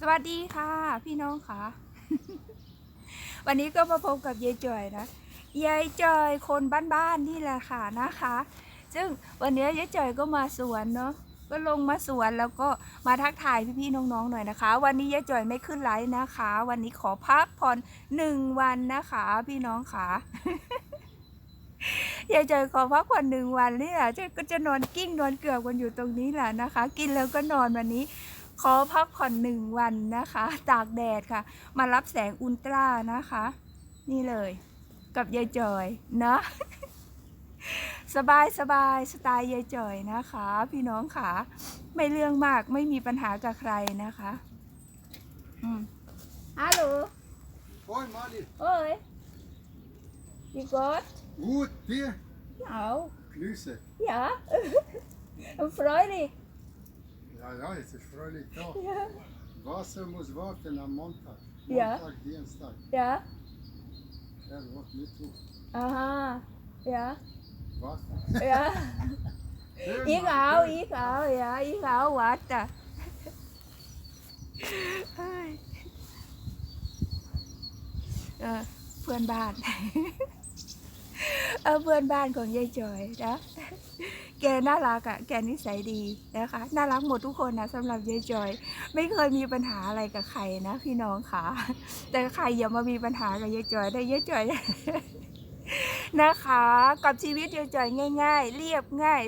สวัสดีค่ะ พี่น้องค่ะ วันนี้ก็มาพบกับยายจอยนะยายจอยคนบ้านๆนี่แหละค่ะนะคะ ซึ่งวันนี้ยายจอยก็มาสวนเนาะก็ลงมาสวนแล้วก็มาทักทายพี่ๆน้องๆหน่อยนะคะ วันนี้ยายจอยไม่ขึ้นไลฟ์นะคะ วันนี้ขอพักผ่อนหนึ่งวันนะคะ พี่น้องค่ะยายจอยขอพักผ่อนหนึ่งวันนี่แหละจะก็จะนอนกิ้งนอนเกลือกกันอยู่ตรงนี้แหละนะคะ กินแล้วก็นอนวันนี้ ขอพักผ่อนหนึ่งวันนะคะ ตากแดดค่ะ มารับแสงอุลตร้านะคะ นี่เลย กับยายจอยเนาะสบายสบายสไตล์ยายจอยนะคะ พี่น้องค่ะไม่เรื่องมากไม่มีปัญหากับใครนะคะอืมฮัลโหล Hoi Mali, โอ้ยพี่กด gut, dir? เอา Grüße. Ja freudig Ja, ja, es ist fröhlich da. ja Wasser muss warten am Montag. Ja. Montag, Dienstag. ja Ja, wart Mittwoch. aha ja Was? ja Schön, อีก Mali, เอา schön. อีกเอาอย่าอีก เออเพื่อนบ้านของยายจอยนะ แกน่ารักอะ่ะ แกนิสัยดีนะคะ น่ารักหมดทุกคนนะสำหรับยายจอย ไม่เคยมีปัญหาอะไรกับใครนะพี่น้องค่ะ แต่ใครอย่ามามีปัญหากับยายจอยได้ยายจอยนะคะ กับชีวิตยายจอยง่าย ๆ เรียบง่าย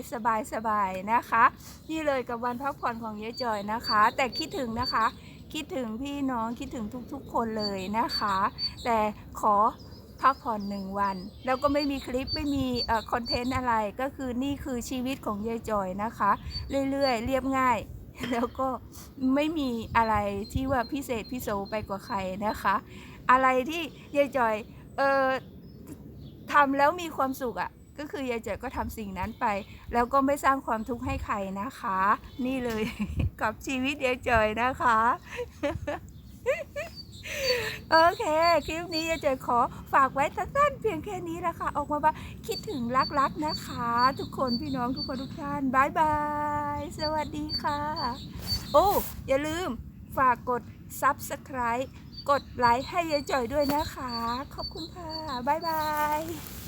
สบายๆนะคะ นี่เลยกับวันพักผ่อนของยายจอยนะคะ แต่คิดถึงนะคะ คิดถึงพี่น้องคิดถึงทุกๆคนเลยนะคะ แต่ขอ พักผ่อนหนึ่งวัน แล้วก็ไม่มีคลิปไม่มีเอ่อคอนเทนต์อะไรก็คือนี่คือชีวิตของยายจอยนะคะ เรื่อยๆ เรียบง่าย แล้วก็ไม่มีอะไรที่ว่าพิเศษพิโสไปกว่าใครนะคะ อะไรที่ยายจอยเออทำแล้วมีความสุขอะ่ะก็คือยายจอยก็ทำสิ่งนั้นไป แล้วก็ไม่สร้างความทุกข์ให้ใครนะคะ นี่เลยกับชีวิตยายจอยนะคะ โอเค คลิปนี้ยาเจอยขอฝากไว้สั้นๆเพียงแค่นี้ละค่ะ ออกมาว่าคิดถึงรักๆนะคะ ทุกคนพี่น้องทุกคนทุกท่านบายบาย สวัสดีค่ะ โอ้อย่าลืมฝากกด Subscribe กดไลค์ให้ยายจอยด้วยนะคะ ขอบคุณค่ะบายบาย